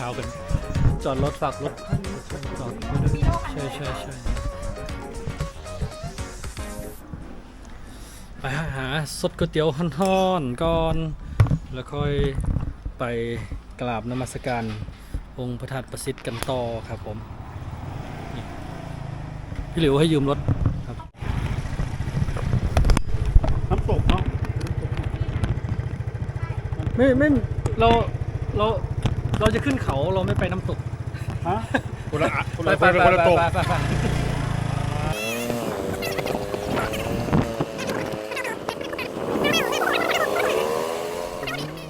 ท้ากัน จอดรถฝากรถจอดใช่ใช่ใช่ไปหาสดก๋วยเตี๋ยวฮ้อนๆก่อน แล้วค่อยไปกราบนมัสการองค์พระธาตุประสิทธิ์กันต่อครับผมนี่พี่หลิวให้ยืมรถครับน้ำตกเนาะไม่ไม่เราเรา เราจะขึ้นเขาเราไม่ไปน้ำตกฮะคนละอะคนไปละไปคนไปละคนละไปตกไปไปไป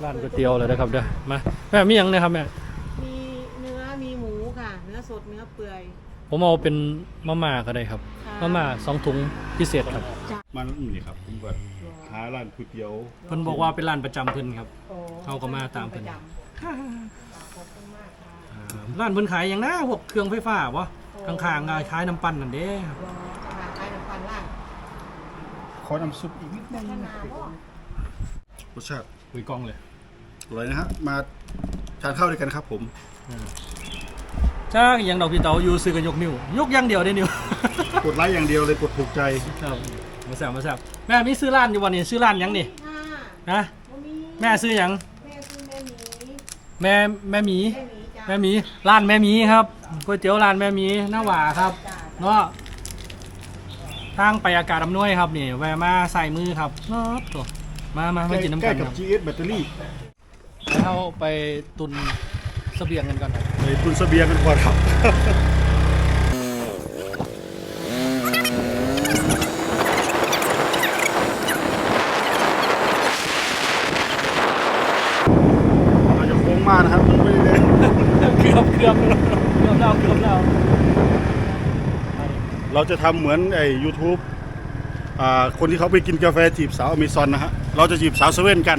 ร้านก๋วยเตี๋ยวเลยนะครับเด้อมาแม่มีหยังนะครับแม่มีเนื้อมีหมูค่ะ เนื้อสดเนื้อเปื่อย ผมเอาเป็นมาม่าก็ได้ครับค่ะ มาม่าสองถุงพิเศษครับมันอืมนี่ครับผมก็หาร้านก๋วยเตี๋ยวเพิ่นบอกว่าเป็นร้านประจำเพิ่นครับโอ้เอาก็มาตามเพิ่น ประจำ ร้านเพิ่นขายอย่างนะพวกเครื่องไฟฟ้าบ่ข้างๆก็ขายน้ำปั่นนั่นเด้ครับรอจะหาขายน้ำปันล่างขอน้ำซุปอีกนิดนึงพัฒนาบ่รสชาติคุยกล้องเลยอร่อยนะฮะมาทานข้าวด้วยกันครับผมจ้าอย่างดอกพี่เต๋าอยู่ซื้อกันยกนิ้วยกอย่างเดียวได้นิ้วกดไลค์อย่างเดียวเลยกดถูกใจครับมาแซวมาแซวแม่มีซื้อร้านอยู่วันนี้ซื้อร้านหยังนี่ค่ะนะบ่มีแม่ซื้อหยังแม่ซื้อแม่หมีแม่แม่หมี แม่หมีจ้าแม่หมีร้านแม่หมีครับก๋วยเตี๋ยวร้านแม่หมีหน้าหวาครับจ้าเนาะทางไปอากาศอำนวยครับนี่แวะมาใส่มือครับเนาะตัวมามามากินน้ำใกกัล้นกับครับ GS แบตเตอรี่แล้วเราไปตุนเสบียงกันก่อนครับ เลยตุนเสบียงกันก่อนครับ เราจะโค้งมากนะครับมันไม่ได้เลย เกือบเกือบเกือบแล้วเกือบแล้ว เราจะทำเหมือนไอ้ YouTube อ่าคนที่เขาไปกินกาแฟจีบสาวอเมซอนนะฮะ เราจะจีบสาวเซเว่นกัน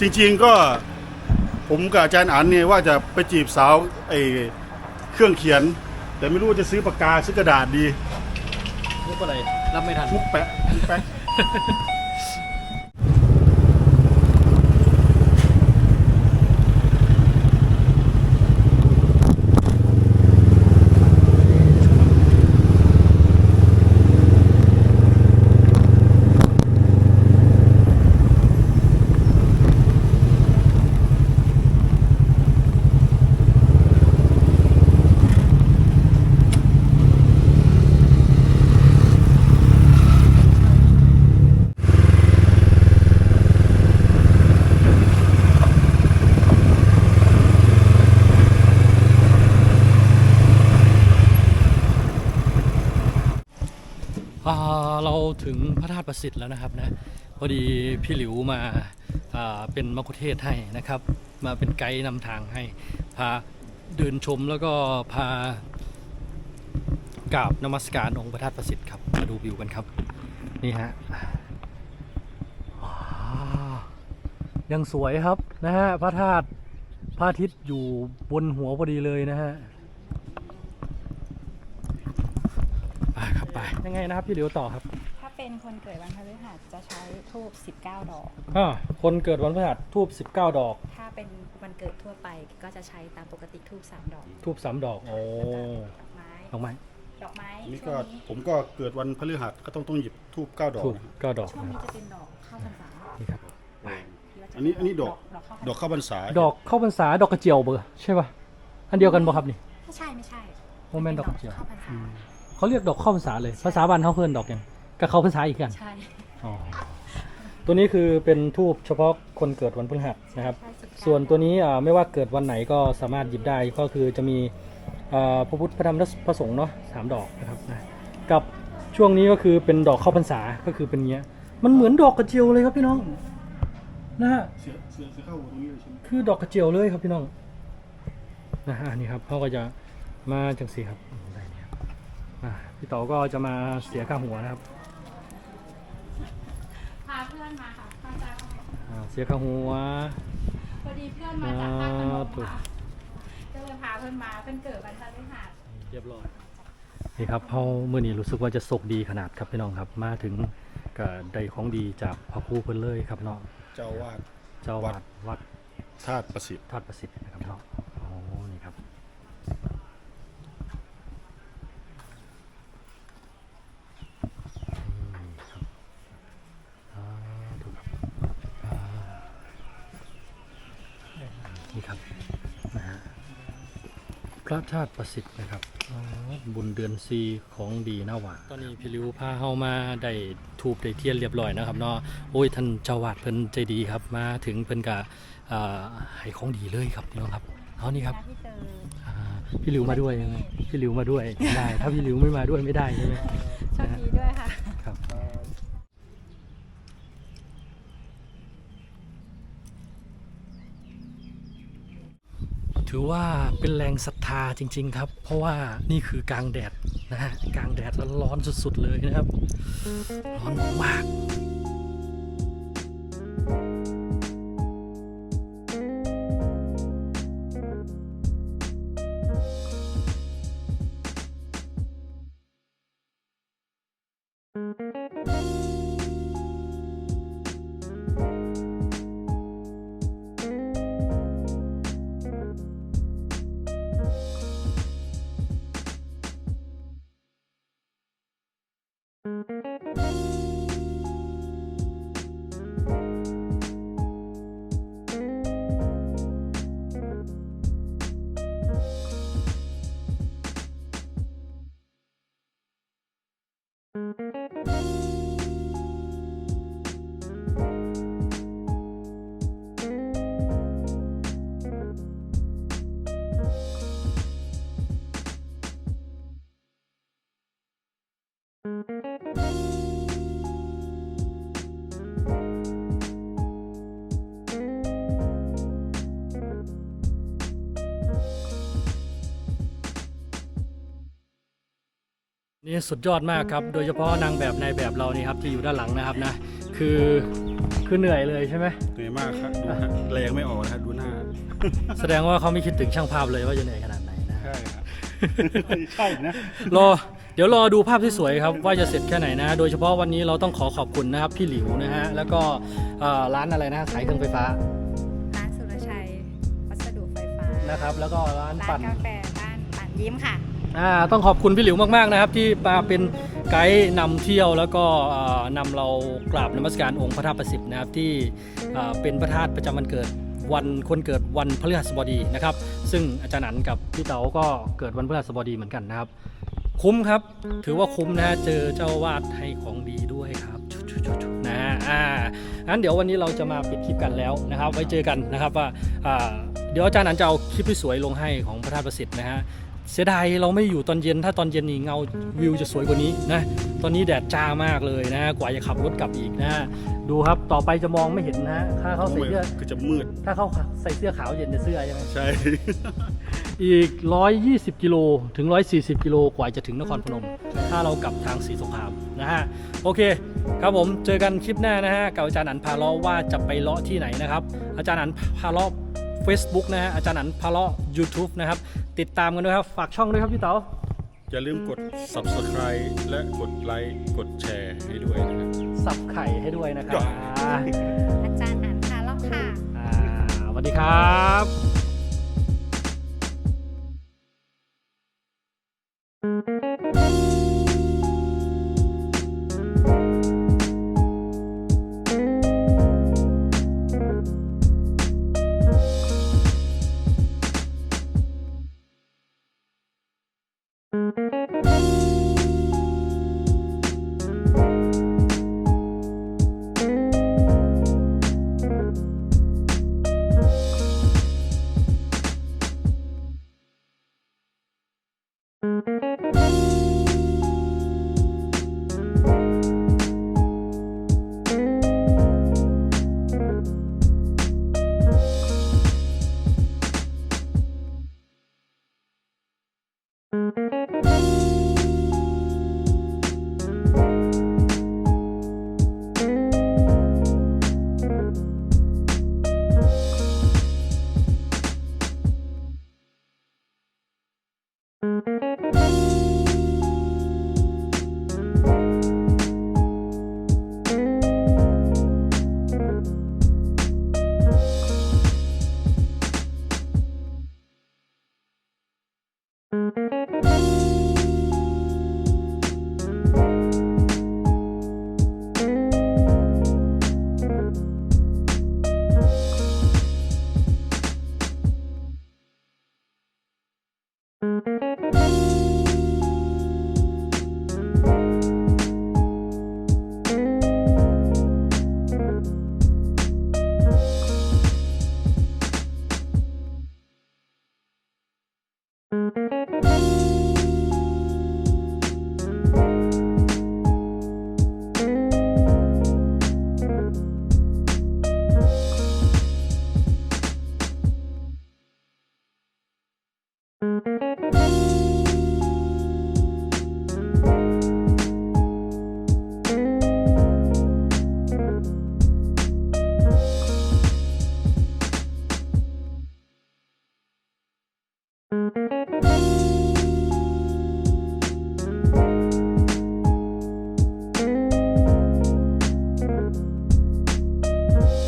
จริงๆก็ผมกับอาจารย์อันเนี่ยว่าจะไปจีบสาวไอ้เครื่องเขียน แต่ไม่รู้ว่าจะซื้อปากกาซื้อกระดาษดีมุกอะไร รับไม่ทันมุกแปะมุกแปะ ประสิทธิ์แล้วนะครับนะพอดีพี่หลิวมาาเป็นมะคุเทศให้นะครับ มาเป็นไกด์นำทางให้ พาเดินชมแล้วก็พากราบนมัสการองค์พระธาตุประสิทธิ์ครับมาดูวิวกันครับ นี่ฮะอ่ายังสวยครับนะฮะพระธาตุพระอาทิตย์อยู่บนหัวพอดีเลยนะฮะไปครับไปยังไงนะครับพี่หลิวต่อครับ เป็นคนเกิดวันพฤหัสจะใช้ทูบ19 ดอก อ่าคนเกิดวันพฤหัสทูบ19 ดอก ถ้าเป็นวันเกิดทั่วไปก็จะใช้ตามปกติทูบ3ดอกทูบ3ดอกโอ้ดอกไม้ดอกไม้ดอกไม้อันนี้ช่ก็วงนี้ผมก็เกิดวันพฤหัสก็ต้องต้องหยิบทูบเก้าดอกทูบนะฮะ9ดอกช่วงนะนี้ครับจะเป็นดอกเข้าพรรษานี่ครับ แล้วจะอันนี้อันนี้ดอกดอกเข้าพรรษาดอกเข้าพรรษาดอกเข้าพรรษาดอกกระเจียวเบอร์ใช่ป่ะอันเดียวกันบ่ครับนี่ไม่ใช่ไม่ใช่โมเมนต์ดอกกระเจียวเข้าพรรษาเขาเรียกดอกเข้าพรรษาเลยภาษาบ้านเขาเพื่อนดอกหยัง กับเข้าพรรษาอีกกันใช่อ๋อตัวนี้คือเป็นทูบเฉพาะคนเกิดวันพฤหัสนะครับใช่19ส่วนตัวนี้อ่าไม่ว่าเกิดวันไหนก็สามารถหยิบได้ก็คือจะมีอ่าพระพุทธพระธรรมและพระสงฆ์เนาะสามดอกนะครับนะกับช่วงนี้ก็คือเป็นดอกเข้าพรรษาก็คือเป็นเงี้ย มันเหมือนดอกกระเจียวเลยครับพี่น้องนะฮะเสือเสือเสือเข้าตรงนี้เลยใช่ไหมคือดอกกระเจียวเลยครับพี่น้องนะฮะนี่ครับเขาก็จะมาจังสีครับอืมได้เนี่ยครับอ่าพี่ต่อก็จะมาเสียค่าหัวนะครับพา เพื่อนมาค่ะพาจ้าเข้ามาอ่าเสียค่าหัว พอดีเพื่อนมาจากภาคพนมค่ะก็เลยพาเพื่อนมาเพื่อนเกิดวันพฤหัสเรียบร้อยนี่ครับเขาเมื่อนี้รู้สึกว่าจะสกดีขนาดครับพี่น้องครับ มาถึงก็ได้ของดีจากพ่อครูเพิ่นเลยครับน้องเจ้าอาวาดเจ้าอาวาดวัดธาตุประสิทธิ์ธาตุประสิทธิ์นะครับเนาะโอ้นี่ครับนี่ครับอ่าดูครับอ่านี่ครับนะฮะ พระธาตุประสิทธิ์นะครับอ๋อบุญเดือนซีของดีหน้าหวานตอนนี้พี่ริวพาเฮามาได้ทูบได้เทียนเรียบร้อยนะครับเนาะโอ้ยท่านเจ้าวาดเพิ่นใจดีครับ มาถึงเพิ่นกะอ่าให้ของดีเลยครับพี่น้องครับเอานี่ครับที่เจออ่าพี่หลิวมาด้วยใช่ไหมพี่หลิวมาด้วยได้ ถ้าพี่หลิวไม่มาด้วยไม่ได้ใช่ไหมโชคดีด้วยค่ะ ครับ ถือว่าเป็นแรงศรัทธาจริง ๆ ครับ เพราะว่านี่คือกลางแดดนะฮะกลางแดดแล้วร้อนสุด ๆ เลยนะครับ ร้อนมาก นี่สุดยอดมากครับ โดยเฉพาะนางแบบในายแบบเรานี่ครับที่อยู่ด้านหลังนะครับนะ คือคือเหนื่อยเลยใช่ไหมเหนื่อยมากครับดูฮะแรงไม่ออกนะครับดูหน้า แสดงว่าเขาไม่คิดถึงช่างภาพเลยว่าจะเหนื่อยขนาดไหนนะ ใช่ครับ ใช่นะ รอเดี๋ยวรอดูภาพที่สวยครับว่าจะเสร็จแค่ไหนนะ โดยเฉพาะวันนี้เราต้องขอขอบคุณนะครับพี่หลิวนะฮะแล้วก็เอ่อร้านอะไรนะขายเครื่องไฟฟ้าร้านสุรชัย วัสดุไฟฟ้า นะครับ แล้วก็ร้านร้านปั่น กาแฟบ้านปั่นยิ้มค่ะ อ่าต้องขอบคุณพี่หลิวมากๆนะครับ ที่มาเป็นไกด์นำเที่ยวแล้วก็นำเรากราบนมัสการองค์พระธาตุประสิทธิ์นะครับที่เป็นพระธาตุประจำวันเกิดวันคนเกิดวันพฤหัสบดีนะครับ ซึ่งอาจารย์หนันกับพี่เต๋าก็เกิดวันพฤหัสบดีเหมือนกันนะครับ คุ้มครับ ถือว่าคุ้มนะเจอเจ้าวาดให้ของดีด้วยครับชุๆๆๆนะอ่างั้นเดี๋ยววันนี้เราจะมาปิดคลิปกันแล้วนะครับ ไว้เจอกันนะครับว่าเดี๋ยวอาจารย์หนันจะเอาคลิปที่สวยลงให้ของพระธาตุประสิทธิ์นะฮะ เสียดายเราไม่อยู่ตอนเย็นถ้าตอนเย็นนี่เงาวิวจะสวยกว่านี้นะตอนนี้แดดจ้ามากเลยนะ กว่าจะขับรถกลับอีกนะ ดูครับต่อไปจะมองไม่เห็นนะถ้าเขาใส่เสื้อคือจะมืด ถ้าเขาใส่เสื้อขาวเย็นจะเสื้อใช่ไหมใช่ อีก 120 กิโลถึง 140 กิโลกว่าจะถึงนครพนม ถ้าเรากลับทางสีสงครามนะฮะโอเค ครับผมเจอกันคลิปหน้านะฮะกับอาจารย์อันพาเลาะว่าจะไปเลาะที่ไหนนะครับ อาจารย์อันพาเลาะ Facebook นะฮะอาจารย์อันพาเลาะ YouTube นะครับ ติดตามกันด้วยครับ ฝากช่องด้วยครับพี่เต๋าอย่าลืมกด subscribe และกดไลค์กดแชร์ให้ด้วยนะครับ สับไข่ให้ด้วยนะครับอาจารย์อ่านคาล็อกค่ะ อ่าสวัสดีครับ Bye.